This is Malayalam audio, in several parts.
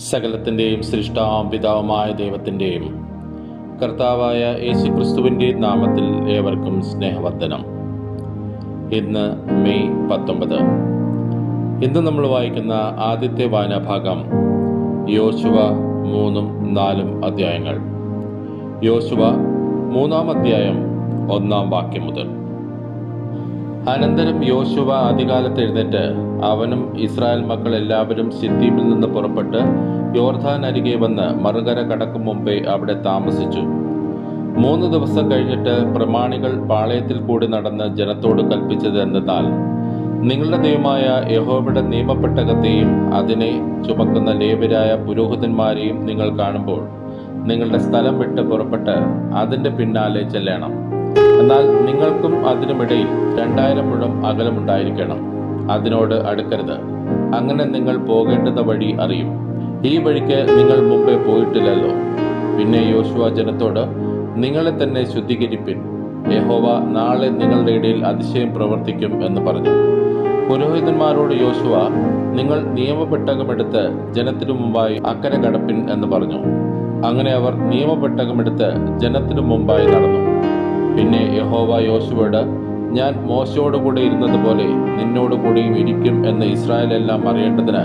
സകലത്തിന്റെയും സൃഷ്ടാവും പിതാവുമായ ദൈവത്തിന്റെയും കർത്താവായ യേശു ക്രിസ്തുവിന്റെ നാമത്തിൽ ഏവർക്കും സ്നേഹവന്ദനം ഇന്ന് മെയ് പത്തൊമ്പത്. ഇന്ന് നമ്മൾ വായിക്കുന്ന ആദ്യത്തെ വായനാഭാഗം യോശുവ മൂന്നും നാലും അധ്യായങ്ങൾ. യോശുവ മൂന്നാം അധ്യായം ഒന്നാം വാക്യം മുതൽ. അനന്തരം യോശുവ അധികാലത്ത് എഴുന്നേറ്റ് അവനും ഇസ്രായേൽ മക്കൾ എല്ലാവരും സിദ്ധീമിൽ നിന്ന് പുറപ്പെട്ട് യോർധാൻ അരികെ വന്ന് മറുകര കടക്കും മുമ്പേ അവിടെ താമസിച്ചു. മൂന്ന് ദിവസം കഴിഞ്ഞിട്ട് പ്രമാണികൾ പാളയത്തിൽ കൂടി നടന്ന് ജനത്തോട് കൽപ്പിച്ചത് എന്തെന്നാൽ നിങ്ങളുടെ ദൈവമായ യഹോബയുടെ നിയമപ്പെട്ടകത്തെയും അതിനെ ചുമക്കുന്ന ലേവരായ പുരോഹിതന്മാരെയും നിങ്ങൾ കാണുമ്പോൾ നിങ്ങളുടെ സ്ഥലം വിട്ട് പുറപ്പെട്ട് അതിന്റെ പിന്നാലെ ചെല്ലണം. എന്നാൽ നിങ്ങൾക്കും അതിനുമിടയിൽ രണ്ടായിരം മുഴം അകലമുണ്ടായിരിക്കണം അതിനോട് അടുക്കരുത്. അങ്ങനെ നിങ്ങൾ പോകേണ്ടുന്ന വഴി അറിയും. ഈ വഴിക്ക് നിങ്ങൾ മുമ്പേ പോയിട്ടില്ലല്ലോ. പിന്നെ യോശുവ ജനത്തോട് നിങ്ങളെ തന്നെ ശുദ്ധീകരിപ്പിൻ. യഹോവ നാളെ നിങ്ങളുടെ ഇടയിൽ അതിശയം പ്രവർത്തിക്കും എന്ന് പറഞ്ഞു. പുരോഹിതന്മാരോട് യോശുവ നിങ്ങൾ നിയമപെട്ടകമെടുത്ത് ജനത്തിനു മുമ്പായി അക്കരെ കടപ്പിൻ എന്ന് പറഞ്ഞു. അങ്ങനെ അവർ നിയമപെട്ടകമെടുത്ത് ജനത്തിനു മുമ്പായി നടന്നു. പിന്നെ യഹോവ യോശുവോട് ഞാൻ മോശയോടുകൂടി ഇരുന്നതുപോലെ നിന്നോടുകൂടിയും ഇരിക്കും എന്ന് ഇസ്രായേൽ എല്ലാം അറിയേണ്ടതിന്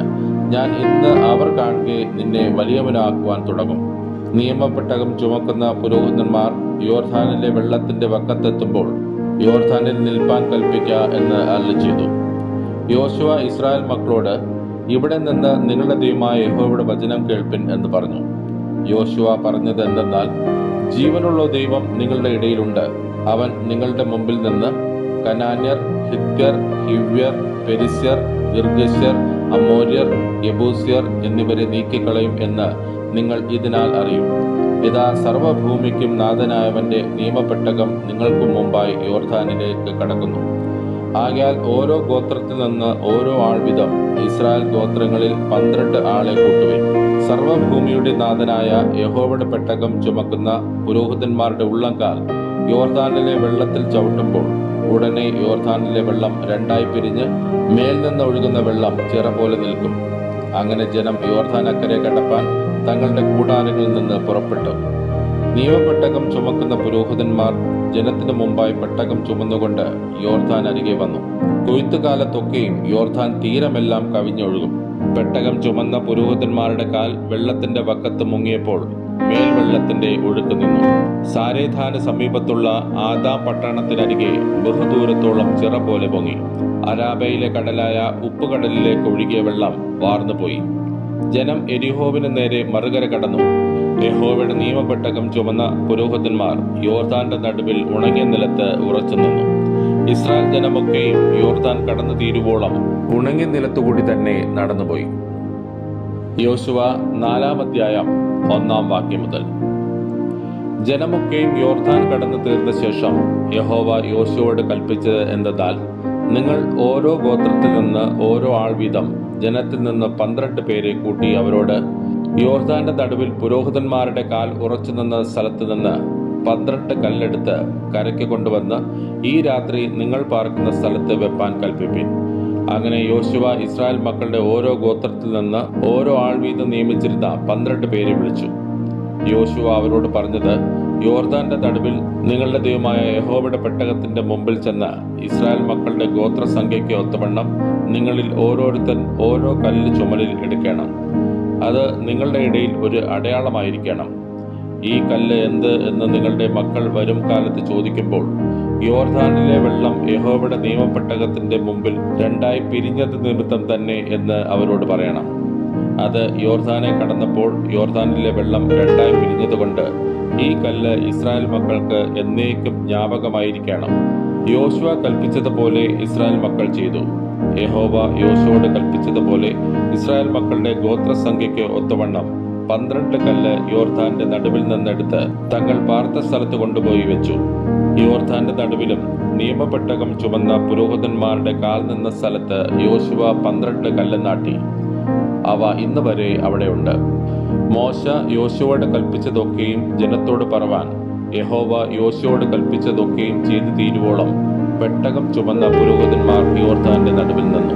ഞാൻ ഇന്ന് അവർ കാണുകയെ നിന്നെ വലിയവനാക്കുവാൻ തുടങ്ങും. നിയമപ്പെട്ടകം ചുമക്കുന്ന പുരോഹിതന്മാർ യോർധാനിലെ വെള്ളത്തിന്റെ വക്കത്തെത്തുമ്പോൾ യോർധാനിൽ നിൽപ്പാൻ കൽപ്പിക്ക എന്ന് അല്ല ചെയ്തു. യോശുവ ഇസ്രായേൽ മക്കളോട് ഇവിടെ നിന്ന് നിങ്ങളുടെ ദൈവമായ യഹോയുടെ വചനം കേൾപ്പിൻ എന്ന് പറഞ്ഞു. യോശുവ പറഞ്ഞത് എന്തെന്നാൽ ജീവനുള്ള ദൈവം നിങ്ങളുടെ ഇടയിലുണ്ട്. അവൻ നിങ്ങളുടെ മുമ്പിൽ നിന്ന് കനാന്യർ ഹിത്യർ ഹിവ്യർ പെരിസ്യർ ഗിർഗശ്യർ അമോര്യർ യബൂസ്യർ എന്നിവരെ നീക്കിക്കളയും എന്ന് നിങ്ങൾ ഇതിനാൽ അറിയും. ഇതാ സർവഭൂമിക്കും നാഥനായവന്റെ നിയമപ്പെട്ടകം നിങ്ങൾക്കും മുമ്പായി യോർധാനിലേക്ക് കടക്കുന്നു. ആകയാൽ ഓരോ ഗോത്രത്തിൽ നിന്ന് ഓരോ ആൾ വീതം ഇസ്രായേൽ ഗോത്രങ്ങളിൽ പന്ത്രണ്ട് ആളെ കൂട്ടുവിൻ. സർവഭൂമിയുടെ നാഥനായ യഹോവയുടെ പെട്ടകം ചുമക്കുന്ന പുരോഹിതന്മാരുടെ ഉള്ളംകാൽ യോർദാനിലെ വെള്ളത്തിൽ ചവിട്ടുമ്പോൾ ഉടനെ യോർദാനിലെ വെള്ളം രണ്ടായി പിരിഞ്ഞ് മേൽ നിന്ന് ഒഴുകുന്ന വെള്ളം ചിറ പോലെ നിൽക്കും. അങ്ങനെ ജനം യോർദാൻ അക്കരെ കടപ്പാൻ തങ്ങളുടെ കൂടാരങ്ങളിൽ നിന്ന് പുറപ്പെട്ടു. നിയമപ്പെട്ടകം ചുമക്കുന്ന പുരോഹിതന്മാർ ജനത്തിന് മുമ്പായി പെട്ടകം ചുമന്നുകൊണ്ട് യോർദാൻ അരികെ വന്നു. കൊയ്ത്തുകാലത്തൊക്കെയും യോർദാൻ തീരമെല്ലാം കവിഞ്ഞൊഴുകും. പെട്ടകം ചുമന്ന പുരോഹിതന്മാരുടെ കാൽ വെള്ളത്തിന്റെ വക്കത്ത് മുങ്ങിയപ്പോൾ മേൽവെള്ളത്തിന്റെ ഒഴുക്ക് നിന്നു. സാരേധാന് സമീപത്തുള്ള ആദാ പട്ടണത്തിനരികെ ബഹുദൂരത്തോളം ചിറ പോലെ പൊങ്ങി. അരാബയിലെ കടലായ ഉപ്പുകടലിലേക്ക് ഒഴുകിയ വെള്ളം വാർന്നുപോയി. ജനം എരിഹോവിന് നേരെ മറുകര കടന്നു. യഹോവയുടെ നിയമപ്പെട്ടകം ചുമന്ന പുരോഹിതന്മാർ യോർദാന്റെ നടുവിൽ ഉണങ്ങിയ നിലത്ത് ഉറച്ചു നിന്നു. ഇസ്രായേൽ ജനമൊക്കെയും യോർദാൻ കടന്നു തീരുവോളം ഉണങ്ങിയ നിലത്തുകൂടി തന്നെ നടന്നുപോയി. യോശുവ നാലാം അധ്യായം ഒന്നാം വാക്യം മുതൽ. ജനമൊക്കെയും യോർദാൻ കടന്നു തീർന്ന ശേഷം യഹോവ യോശുവോട് കൽപ്പിച്ചത് എന്തെന്നാൽ നിങ്ങൾ ഓരോ ഗോത്രത്തിൽ നിന്ന് ഓരോ ആൾ വീതം ജനത്തിൽ നിന്ന് പന്ത്രണ്ട് പേരെ കൂട്ടി അവരോട് യോർദാന്റെ നടുവിൽ പുരോഹിതന്മാരുടെ കാൽ ഉറച്ചു നിന്ന സ്ഥലത്ത് നിന്ന് പന്ത്രണ്ട് കല്ലെടുത്ത് കരയ്ക്ക് കൊണ്ടുവന്ന് ഈ രാത്രി നിങ്ങൾ പാർക്കുന്ന സ്ഥലത്ത് വെപ്പാൻ കൽപ്പിപ്പിൻ. അങ്ങനെ യോശുവ ഇസ്രായേൽ മക്കളുടെ ഓരോ ഗോത്രത്തിൽ നിന്ന് ഓരോ ആൾ വീതം നിയമിച്ചിരുന്ന പന്ത്രണ്ട് പേരെ വിളിച്ചു. യോശുവ അവരോട് പറഞ്ഞത് യോർദാന്റെ നടുവിൽ നിങ്ങളുടെ ദൈവമായ യഹോബയുടെ പെട്ടകത്തിന്റെ മുമ്പിൽ ചെന്ന് ഇസ്രായേൽ മക്കളുടെ ഗോത്രസംഖ്യയ്ക്ക് ഒത്തവണ്ണം നിങ്ങളിൽ ഓരോരുത്തൻ ഓരോ കല്ല് ചുമലിൽ എടുക്കണം. അത് നിങ്ങളുടെ ഇടയിൽ ഒരു അടയാളമായിരിക്കണം. ഈ കല്ല് എന്ത് എന്ന് നിങ്ങളുടെ മക്കൾ വരും കാലത്ത് ചോദിക്കുമ്പോൾ യോർദാനിലെ വെള്ളം യഹോബയുടെ നിയമപ്പെട്ടകത്തിന്റെ മുമ്പിൽ രണ്ടായി പിരിഞ്ഞത് നിമിത്തം തന്നെ എന്ന് അവരോട് പറയണം. അത് യോർദാനെ കടന്നപ്പോൾ യോർദാനിലെ വെള്ളം രണ്ടായി പിരിഞ്ഞതുകൊണ്ട് ഈ കല്ല് ഇസ്രായേൽ മക്കൾക്ക് എന്നേക്കും ജ്ഞാപകമായിരിക്കണം. യോശുവ കൽപ്പിച്ചതുപോലെ ഇസ്രായേൽ മക്കൾ ചെയ്തു. യഹോവ യോശുവോട് കൽപ്പിച്ചതുപോലെ ഇസ്രായേൽ മക്കളുടെ ഗോത്രസംഖ്യയ്ക്ക് ഒത്തവണ്ണം പന്ത്രണ്ട് കല്ല് യോർദാന്റെ നടുവിൽ നിന്നെടുത്ത് തങ്ങൾ പാർത്ത സ്ഥലത്ത് കൊണ്ടുപോയി വെച്ചു. യോർദാന്റെ നടുവിലും നിയമപ്പെട്ടകം ചുമന്ന പുരോഹിതന്മാരുടെ കാൽ നിന്ന സ്ഥലത്ത് യോശുവ പന്ത്രണ്ട് കല്ല് നാട്ടി. അവ ഇന്ന് വരെ അവിടെയുണ്ട്. മോശ യോശുവോട് കൽപ്പിച്ചതൊക്കെയും ജനത്തോട് പറവാൻ യഹോവ യോശുവോട് കൽപ്പിച്ചതൊക്കെയും ചെയ്തു തീരുവോളം പെട്ടകം ചുമന്ന പുരോഹിതന്മാർ യോർദാന്റെ നടുവിൽ നിന്നു.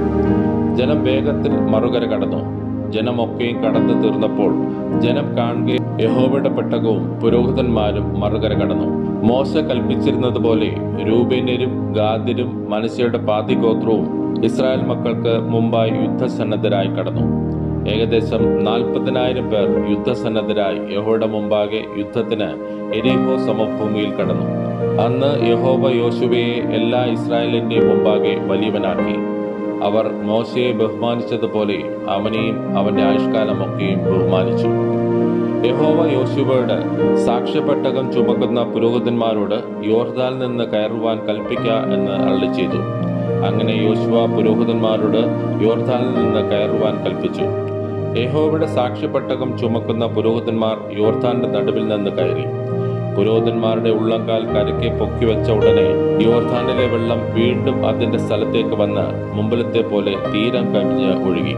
ജനം വേഗത്തിൽ മറുകര കടന്നു. ജനമൊക്കെയും കടന്നു തീർന്നപ്പോൾ ജനം കാണുക യഹോവയുടെ പെട്ടകവും പുരോഹിതന്മാരും മറുകര കടന്നു. മോശ കൽപ്പിച്ചിരുന്നത് കൽപ്പിച്ചിരുന്നതുപോലെ രൂപേന്യരും ഗാദ്യരും മനുഷ്യരുടെ പാതിഗോത്രവും ഇസ്രായേൽ മക്കൾക്ക് മുമ്പായി യുദ്ധസന്നദ്ധരായി കടന്നു. ഏകദേശം നാൽപ്പതിനായിരം പേർ യുദ്ധസന്നദ്ധരായി യഹോയുടെ മുമ്പാകെ യുദ്ധത്തിന് എരിഹോ സമഭൂമിയിൽ കടന്നു. അന്ന് യഹോബ യോശുവയെ എല്ലാ ഇസ്രായേലിന്റെ മുമ്പാകെ വലിയവനാക്കി. അവർ മോശയെ ബഹുമാനിച്ചതുപോലെ അവനെയും അവന്റെ ആയുഷ്കാലമൊക്കെയും ബഹുമാനിച്ചു. യഹോവ യോശുവയുടെ സാക്ഷ്യപ്പെട്ടകം ചുമക്കുന്ന പുരോഹിതന്മാരോട് യോർദാനിൽ നിന്ന് കയറുവാൻ കൽപ്പിക്ക എന്ന് അള്ളി ചെയ്തു. അങ്ങനെ യോശുവ പുരോഹിതന്മാരോട് യോർദാനിൽ നിന്ന് കയറുവാൻ കൽപ്പിച്ചു. യഹോവയുടെ സാക്ഷ്യപ്പെട്ടകം ചുമക്കുന്ന പുരോഹിതന്മാർ യോർദാന്റെ നടുവിൽ നിന്ന് കയറി. പുരോഹിതന്മാരുടെ ഉള്ളങ്കാൽ കരയ്ക്ക് പൊക്കിവെച്ച ഉടനെ യോർദാനിലെ വെള്ളം വീണ്ടും അതിന്റെ സ്ഥലത്തേക്ക് വന്ന് മുമ്പിലത്തെ പോലെ തീരം കവിഞ്ഞ് ഒഴുകി.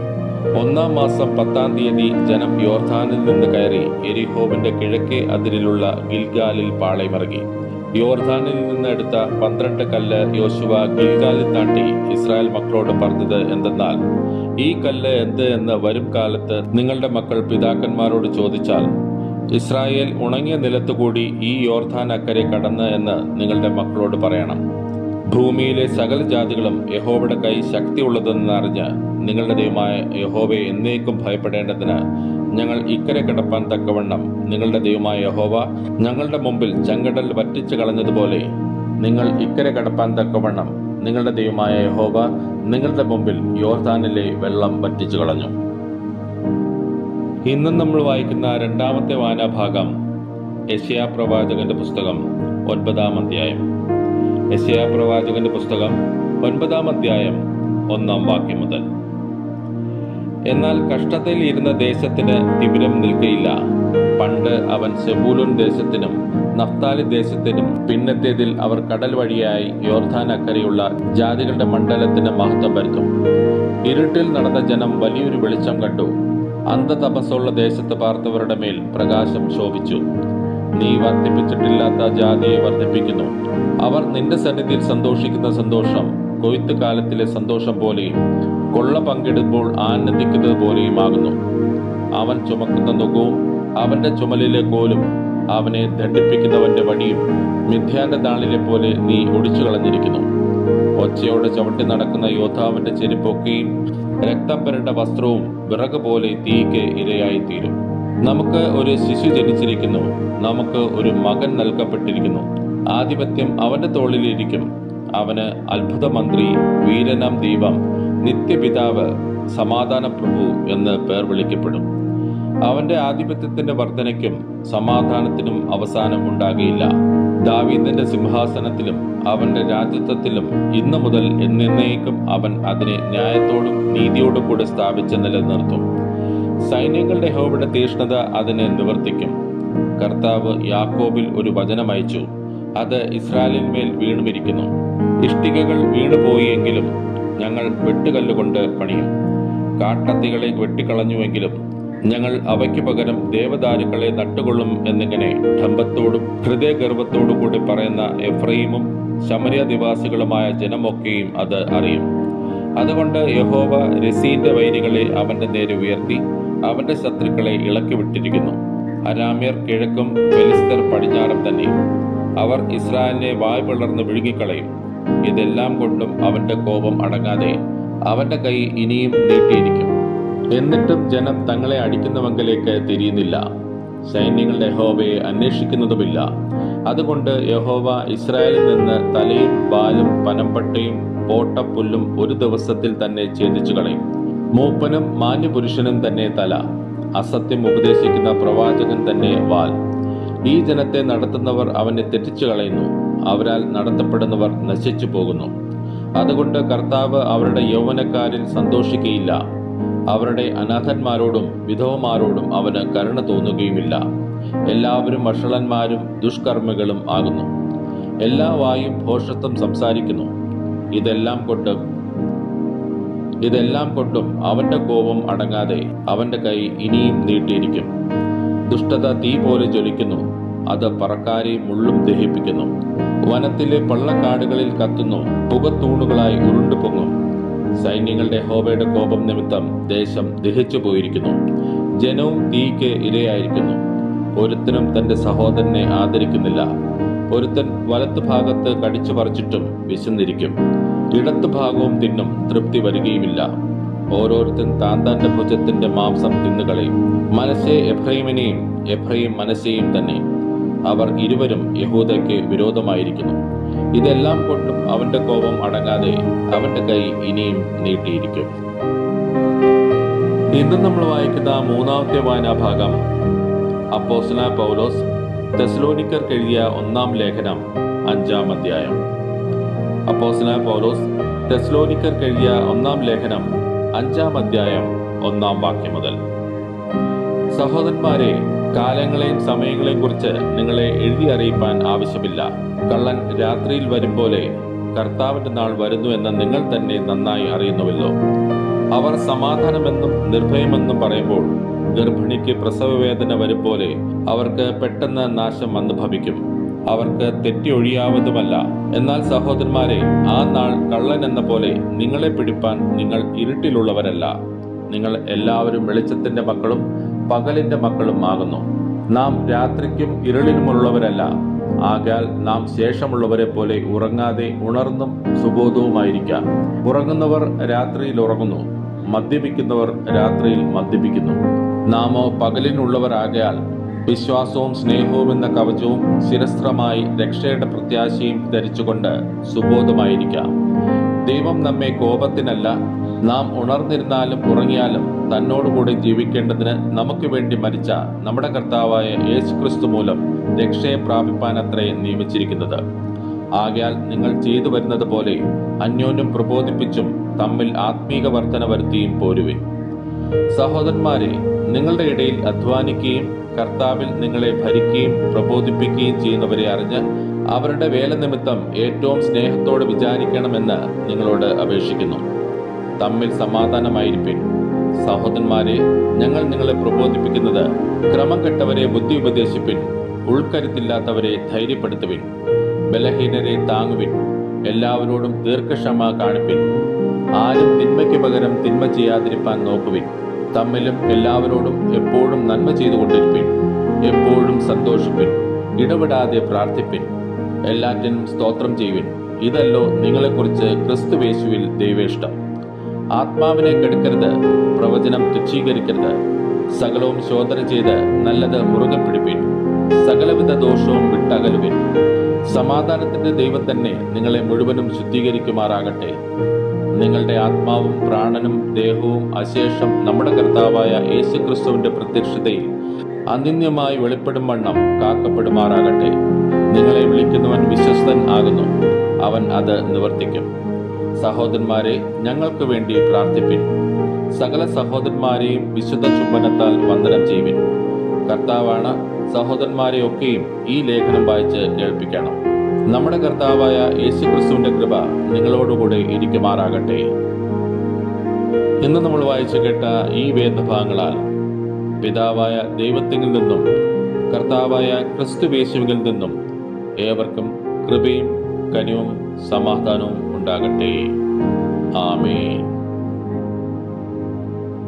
ഒന്നാം മാസം പത്താം തീയതി ജനം യോർദാനിൽ നിന്ന് കയറി എരിഹോവിന്റെ കിഴക്കേ അതിരിലുള്ള ഗിൽഗാലിൽ പാളയമിറങ്ങി യോർദാനിൽ നിന്ന് എടുത്ത പന്ത്രണ്ട് കല്ല് യോശുവ ഗിൽഗാലിൽ താണ്ടി ഇസ്രായേൽ മക്കളോട് പറഞ്ഞത് എന്തെന്നാൽ ഈ കല്ല് എന്ത് എന്ന് വരും കാലത്ത് നിങ്ങളുടെ മക്കൾ പിതാക്കന്മാരോട് ചോദിച്ചാൽ ഇസ്രായേൽ ഉണങ്ങിയ നിലത്തുകൂടി ഈ യോർദാൻ അക്കരെ കടന്ന് എന്ന് നിങ്ങളുടെ മക്കളോട് പറയണം. ഭൂമിയിലെ സകല ജാതികളും യഹോബയുടെ കൈ ശക്തിയുള്ളതെന്ന് അറിഞ്ഞ് നിങ്ങളുടെ ദൈവമായ യഹോബയെ എന്നേക്കും ഭയപ്പെടേണ്ടതിന് ഞങ്ങൾ ഇക്കരെ കിടപ്പാൻ തക്കവണ്ണം നിങ്ങളുടെ ദൈവമായ യഹോവ ഞങ്ങളുടെ മുമ്പിൽ ചെങ്കടൽ വറ്റിച്ചു കളഞ്ഞതുപോലെ നിങ്ങൾ ഇക്കരെ കടപ്പാൻ തക്കവണ്ണം നിങ്ങളുടെ ദൈവമായ യഹോവ നിങ്ങളുടെ മുമ്പിൽ യോർദാനിലെ വെള്ളം വറ്റിച്ചു കളഞ്ഞു. ഇന്നും നമ്മൾ വായിക്കുന്ന രണ്ടാമത്തെ വായനാഭാഗം യശയാ പ്രവാചകന്റെ പുസ്തകം ഒൻപതാം അധ്യായം. യശയാ പ്രവാചകന്റെ പുസ്തകം ഒൻപതാം അധ്യായം ഒന്നാം വാക്യം മുതൽ. എന്നാൽ കഷ്ടത്തിൽ ഇരുന്ന ദേശത്തിന് തിമിരം നിൽക്കയില്ല. പണ്ട് അവൻ സെബൂലുൻ ദേശത്തിനും നഫ്താലി ദേശത്തിനും പിന്നത്തേതിൽ അവർ കടൽ വഴിയായി യോർധാൻ അക്കരയുള്ള ജാതികളുടെ മണ്ഡലത്തിന് മഹത്വം വരുത്തും. ഇരുട്ടിൽ നടന്ന ജനം വലിയൊരു വെളിച്ചം കണ്ടു. അന്ധതപസ്സുള്ള ദേശത്ത് പാർത്തവരുടെ മേൽ പ്രകാശം ശോഭിച്ചു. നീ വർദ്ധിപ്പിച്ചിട്ടില്ലാത്ത ജാതിയെ വർദ്ധിപ്പിക്കുന്നു. അവർ നിന്റെ സന്നിധിയിൽ സന്തോഷിക്കുന്ന സന്തോഷം കൊയ്ത്ത് കാലത്തിലെ സന്തോഷം പോലെയും കൊള്ള പങ്കിടുമ്പോൾ ആനന്ദിക്കുന്നത് പോലെയുമാകുന്നു. അവൻ ചുമക്കുന്ന നുഖവും അവന്റെ ചുമലിലെ കോലും അവനെ ദണ്ഡിപ്പിക്കുന്നവന്റെ വടിയും മിഥ്യാന്റെ താളിലെ പോലെ നീ ഒടിച്ചു കളഞ്ഞിരിക്കുന്നു ഒച്ചയോടെ ചവിട്ടി നടക്കുന്ന യോദ്ധാവിന്റെ ചെരുപ്പൊക്കെയും രക്തം പുരണ്ട വസ്ത്രവും വിറക് പോലെ തീയ്ക്ക് ഇരയായി തീരും നമുക്ക് ഒരു ശിശു ജനിച്ചിരിക്കുന്നു. നമുക്ക് ഒരു മകൻ നൽകപ്പെട്ടിരിക്കുന്നു. ആധിപത്യം അവന്റെ തോളിലിരിക്കും. അവന് അത്ഭുത മന്ത്രി വീരനാം ദീപം നിത്യപിതാവ് സമാധാന പ്രഭു എന്ന് പേർ വിളിക്കപ്പെടും. അവന്റെ ആധിപത്യത്തിന്റെ വർധനയ്ക്കും സമാധാനത്തിനും അവസാനം ഉണ്ടാകില്ല ദാവീദിന്റെ സിംഹാസനത്തിലും അവന്റെ രാജ്യത്വത്തിലും ഇന്നു മുതൽ എന്നേക്കും അവൻ അതിനെ ന്യായത്തോടും നീതിയോടും കൂടെ സ്ഥാപിച്ച് നിലനിർത്തും. സൈന്യങ്ങളുടെ ഹോബിയുടെ തീഷ്ണത അതിനെ നിവർത്തിക്കും. കർത്താവ് യാക്കോബിൽ ഒരു വചനം അയച്ചു. അത് ഇസ്രായേലിന്മേൽ വീണുമിരിക്കുന്നു. ഇഷ്ടികകൾ വീണുപോയെങ്കിലും ഞങ്ങൾ വെട്ടുകല്ലുകൊണ്ട് പണിയും. കാട്ടത്തികളെ വെട്ടിക്കളഞ്ഞുവെങ്കിലും ഞങ്ങൾ അവയ്ക്ക് പകരം ദേവദാരുക്കളെ നട്ടുകൊള്ളും എന്നിങ്ങനെ ഡംബത്തോടും ഹൃദയഗർവത്തോടു കൂടി പറയുന്ന എഫ്രൈമും ശമരിയ നിവാസികളുമായ ജനമൊക്കെയും അത് അറിയും. അതുകൊണ്ട് യഹോവ രസീന്റെ വൈരികളെ അവന്റെ നേരെ ഉയർത്തി അവന്റെ ശത്രുക്കളെ ഇളക്കി വിട്ടിരിക്കുന്നു. അരാമ്യർ കിഴക്കും ഫെലിസ്തർ പടിഞ്ഞാറും തന്നെ. അവർ ഇസ്രായേലിനെ വായ് പിളർന്ന് വിഴുങ്ങിക്കളയും. ഇതെല്ലാം കൊണ്ടും അവന്റെ കോപം അടങ്ങാതെ അവന്റെ കൈ ഇനിയും നീട്ടിയിരിക്കും. എന്നിട്ടും ജനം തങ്ങളെ അടിക്കുന്നവങ്കലേക്ക് തിരിയുന്നില്ല. സൈന്യങ്ങളുടെ യഹോവയെ അന്വേഷിക്കുന്നതുമില്ല. അതുകൊണ്ട് യഹോവ ഇസ്രായേലിൽ നിന്ന് തലയും വാലും പനമ്പട്ടയും പോട്ടപ്പുല്ലും ഒരു ദിവസത്തിൽ തന്നെ ഛേദിച്ചു കളയും മൂപ്പനും മാന്യപുരുഷനും തന്നെ തല. അസത്യം ഉപദേശിക്കുന്ന പ്രവാചകൻ തന്നെ വാൽ. ഈ ജനത്തെ നടത്തുന്നവർ അവനെ തെറ്റിച്ചു കളയുന്നു അവരാൽ നടത്തപ്പെടുന്നവർ നശിച്ചു പോകുന്നു അതുകൊണ്ട് കർത്താവ് അവരുടെ യൗവനക്കാരിൽ സന്തോഷിക്കുകയില്ല അവരുടെ അനാഥന്മാരോടും വിധവമാരോടും അവന് കരുണ തോന്നുകയുമില്ല. എല്ലാവരും വഷളന്മാരും ദുഷ്കർമ്മികളും ആകുന്നു. എല്ലാ വായും ഭോഷത്വം സംസാരിക്കുന്നു. ഇതെല്ലാം കൊണ്ടും ഇതെല്ലാം കൊണ്ടും അവന്റെ കോപം അടങ്ങാതെ അവന്റെ കൈ ഇനിയും നീട്ടിയിരിക്കും. ദുഷ്ടത തീ പോലെ ജ്വലിക്കുന്നു. അത് പറക്കാരെ മുള്ളും ദഹിപ്പിക്കുന്നു. വനത്തിലെ പള്ളക്കാടുകളിൽ കത്തുന്നു. പുകത്തൂണുകളായി ഉരുണ്ടു പൊങ്ങും സൈന്യങ്ങളുടെ ഹോബയുടെ കോപം നിമിത്തം ദേശം ദഹിച്ചു പോയിരിക്കുന്നു. ജനവും തീക്ക് ഇരയായിരിക്കുന്നു. ഒരുത്തനും തന്റെ സഹോദരനെ ആദരിക്കുന്നില്ല. ഒരുത്തൻ വലത്ത് ഭാഗത്ത് കടിച്ചു പറിച്ചിട്ടും വിശന്നിരിക്കും. ഇടത്ത് ഭാഗവും തിന്നും തൃപ്തി വരികയുമില്ല. ഓരോരുത്തൻ താൻ തന്റെ ഭുജത്തിന്റെ മാംസം തിന്നുകളയും മനസ്സെ എഫ്രൈമിനെയും എഫ്രൈം മനസ്സെയും തന്നെ. അവർ ഇരുവരും യഹൂദയ്ക്ക് വിരോധമായിരിക്കുന്നു. ഇതെല്ലാം കൊണ്ടും അവന്റെ കോപം അടങ്ങാതെ അവന്റെ കൈ ഇനിയും നീട്ടിയിരിക്കും. ഇന്ന് നമ്മൾ വായിക്കുന്ന മൂന്നാമത്തെ വായനാഭാഗം അപ്പോസ്ല പൗലോസ് തെസ്ലോനിക്കർക്ക് എഴുതിയ ഒന്നാം ലേഖനം അഞ്ചാം അധ്യായം. അപ്പോസ്ല പൗലോസ് തെസ്ലോനിക്കർക്ക് എഴുതിയ ഒന്നാം ലേഖനം അഞ്ചാം അധ്യായം ഒന്നാം വാക്യം മുതൽ. സഹോദരന്മാരെ കാലങ്ങളെയും സമയങ്ങളെയും കുറിച്ച് നിങ്ങളെ എഴുതി അറിയിപ്പാൻ ആവശ്യമില്ല. കള്ളൻ രാത്രിയിൽ വരും പോലെ കർത്താവിന്റെ നാൾ വരുന്നു എന്ന് നിങ്ങൾ തന്നെ നന്നായി അറിയുന്നുവല്ലോ. അവർ സമാധാനമെന്നും നിർഭയമെന്നും പറയുമ്പോൾ ഗർഭിണിക്ക് പ്രസവവേദന വരും പോലെ അവർക്ക് പെട്ടെന്ന് നാശം വന്നു ഭവിക്കും അവർക്ക് തെറ്റൊഴിയാവതുമല്ല എന്നാൽ സഹോദരന്മാരെ ആ നാൾ കള്ളൻ എന്ന പോലെ നിങ്ങളെ പിടിപ്പാൻ നിങ്ങൾ ഇരുട്ടിലുള്ളവരല്ല. നിങ്ങൾ എല്ലാവരും വെളിച്ചത്തിന്റെ മക്കളും പകലിന്റെ മക്കളും ആകുന്നു. നാം രാത്രിക്കും ഇരുളിനുമുള്ളവരല്ല. ആകാൽ നാം ശേഷമുള്ളവരെ പോലെ ഉറങ്ങാതെ ഉണർന്നും സുബോധവുമായിരിക്കാം. ഉറങ്ങുന്നവർ രാത്രിയിൽ ഉറങ്ങുന്നു. മദ്യപിക്കുന്നവർ രാത്രിയിൽ മദ്യപിക്കുന്നു. നാമോ പകലിനുള്ളവരാകയാൽ വിശ്വാസവും സ്നേഹവും എന്ന കവചവും ശിരസ്ത്രമായി രക്ഷയുടെ പ്രത്യാശയും ധരിച്ചുകൊണ്ട് സുബോധമായിരിക്കാം. ദൈവം നമ്മെ കോപത്തിനല്ല നാം ഉണർന്നിരുന്നാലും ഉറങ്ങിയാലും തന്നോടുകൂടി ജീവിക്കേണ്ടതിന് നമുക്ക് വേണ്ടി മരിച്ച നമ്മുടെ കർത്താവായ യേശു ക്രിസ്തു മൂലം രക്ഷയെ പ്രാപിപ്പാനത്രേ നിയമിച്ചിരിക്കുന്നത്. ആകയാൽ നിങ്ങൾ ചെയ്തു വരുന്നത് പോലെ അന്യോന്യം പ്രബോധിപ്പിച്ചും തമ്മിൽ ആത്മീക വർധന വരുത്തിയും പോരുവേ സഹോദരന്മാരെ നിങ്ങളുടെ ഇടയിൽ അധ്വാനിക്കുകയും കർത്താവിൽ നിങ്ങളെ ഭരിക്കുകയും പ്രബോധിപ്പിക്കുകയും ചെയ്യുന്നവരെ അറിഞ്ഞ് അവരുടെ വേല നിമിത്തം ഏറ്റവും സ്നേഹത്തോട് വിചാരിക്കണമെന്ന് നിങ്ങളോട് അപേക്ഷിക്കുന്നു. തമ്മിൽ സമാധാനമായിരിപ്പിൻ. സഹോദരന്മാരെ ഞങ്ങൾ നിങ്ങളെ പ്രബോധിപ്പിക്കുന്നത് ക്രമം കെട്ടവരെ ബുദ്ധി ഉപദേശിപ്പിൻ ഉൾക്കരുത്തില്ലാത്തവരെ ധൈര്യപ്പെടുത്തുവിൻ. ബലഹീനരെ താങ്ങുവിൻ എല്ലാവരോടും ദീർഘക്ഷമ കാണിപ്പിൻ. ആരും തിന്മയ്ക്ക് പകരം തിന്മ ചെയ്യാതിരിപ്പാൻ നോക്കുവിൻ. തമ്മിലും എല്ലാവരോടും എപ്പോഴും നന്മ ചെയ്തുകൊണ്ടിരിപ്പിൻ. എപ്പോഴും സന്തോഷിപ്പിൻ ഇടപെടാതെ പ്രാർത്ഥിപ്പിൻ. എല്ലാറ്റിനും സ്തോത്രം ചെയ്യുവിൻ. ഇതല്ലോ നിങ്ങളെക്കുറിച്ച് ക്രിസ്തുവേശുവിൽ ദൈവേഷ്ടം. ആത്മാവിനെ കെടുക്കരുത് പ്രവചനം തുച്ഛീകരിക്കരുത്. സകലവും ശോധന ചെയ്ത് നല്ലത് മുറുകെ പിടിപ്പിൻ. സകലവിധ ദോഷവും വിട്ടകലുവിൻ. സമാധാനത്തിന്റെ ദൈവം തന്നെ നിങ്ങളെ മുഴുവനും ശുദ്ധീകരിക്കുമാറാകട്ടെ. നിങ്ങളുടെ ആത്മാവും പ്രാണനും ദേഹവും അശേഷം നമ്മുടെ കർത്താവായ യേശു ക്രിസ്തുവിന്റെ പ്രത്യക്ഷതയിൽ അനിന്യമായി വെളിപ്പെടും വണ്ണം കാക്കപ്പെടുമാറാകട്ടെ. നിങ്ങളെ വിളിക്കുന്നവൻ വിശ്വസ്തൻ ആകുന്നു. അവൻ അത് നിവർത്തിക്കും. സഹോദരന്മാരെ ഞങ്ങൾക്ക് വേണ്ടി പ്രാർത്ഥിപ്പിൻ. സകല സഹോദരന്മാരെയും വിശുദ്ധ ചുംബനത്താൽ വന്ദനം ചെയ്യുവിൻ. കർത്താവാണ് സഹോദരന്മാരെ ഒക്കെയും ഈ ലേഖനം വായിച്ച് കേൾപ്പിക്കണം. നമ്മുടെ കർത്താവായ യേശു ക്രിസ്തുവിന്റെ കൃപ നിങ്ങളോടുകൂടെ ഇരിക്കുമാറാകട്ടെ. ഇന്ന് നമ്മൾ വായിച്ചു കേട്ട ഈ വേദഭാഗങ്ങളാൽ പിതാവായ ദൈവത്തിൽ നിന്നും കർത്താവായ ക്രിസ്തുവേശുവിൽ നിന്നും ഏവർക്കും കൃപയും കനിവും സമാധാനവും ഉണ്ടാകട്ടെ ആമേൻ